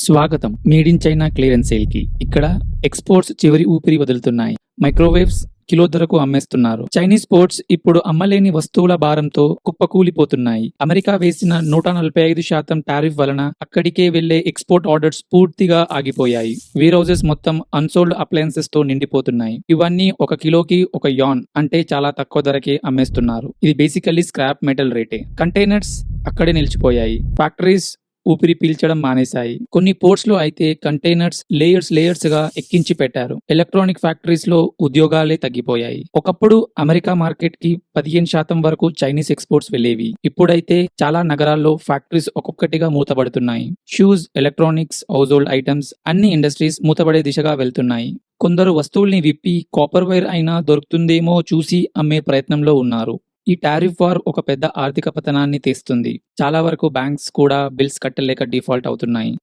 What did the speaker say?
స్వాగతం. Made in China clearance సేల్కి ఇక్కడ ఎక్స్పోర్ట్స్ చివరి ఊపిరి వదులుతున్నాయి. మైక్రోవేవ్స్ కిలో ధరకు అమ్మేస్తున్నారు. చైనీస్ పోర్ట్స్ ఇప్పుడు అమ్మలేని వస్తువుల భారంతో కుప్పకూలిపోతున్నాయి. అమెరికా వేసిన నూట నలభై ఐదు శాతం టారిఫ్ వలన అక్కడికే వెళ్ళే ఎక్స్పోర్ట్ ఆర్డర్స్ పూర్తిగా ఆగిపోయాయి. వేర్ హౌసెస్ మొత్తం అన్సోల్డ్ అప్లయన్సెస్తో నిండిపోతున్నాయి. ఇవన్నీ ఒక కిలోకి ఒక యాన్ అంటే చాలా తక్కువ ధరకే అమ్మేస్తున్నారు. ఇది బేసికల్లీ స్క్రాప్ మెటల్ రేటే. కంటైనర్స్ అక్కడే నిలిచిపోయాయి. ఫ్యాక్టరీస్ ఊపిరి పీల్చడం మానేశాయి. కొన్ని పోర్ట్స్లో అయితే కంటైనర్స్ లేయర్స్ లేయర్స్గా ఎక్కించి పెట్టారు. ఎలక్ట్రానిక్ ఫ్యాక్టరీస్లో ఉద్యోగాలే తగ్గిపోయాయి. ఒకప్పుడు అమెరికా మార్కెట్కి పదిహేను శాతం వరకు చైనీస్ ఎక్స్పోర్ట్స్ వెళ్ళేవి. ఇప్పుడైతే చాలా నగరాల్లో ఫ్యాక్టరీస్ ఒక్కొక్కటిగా మూతపడుతున్నాయి. Shoes electronics house hold items అన్ని ఇండస్ట్రీస్ మూతపడే దిశగా వెళ్తున్నాయి. కొందరు వస్తువుల్ని విప్పి కాపర్ వైర్ అయినా దొరుకుతుందేమో చూసి అమ్మే ప్రయత్నంలో ఉన్నారు. ఈ టారిఫ్ వార్ ఒక పెద్ద ఆర్థిక పతనాన్ని తెస్తుంది. చాలా వరకు బ్యాంక్స్ కూడా బిల్స్ కట్టలేక డిఫాల్ట్ అవుతున్నాయి.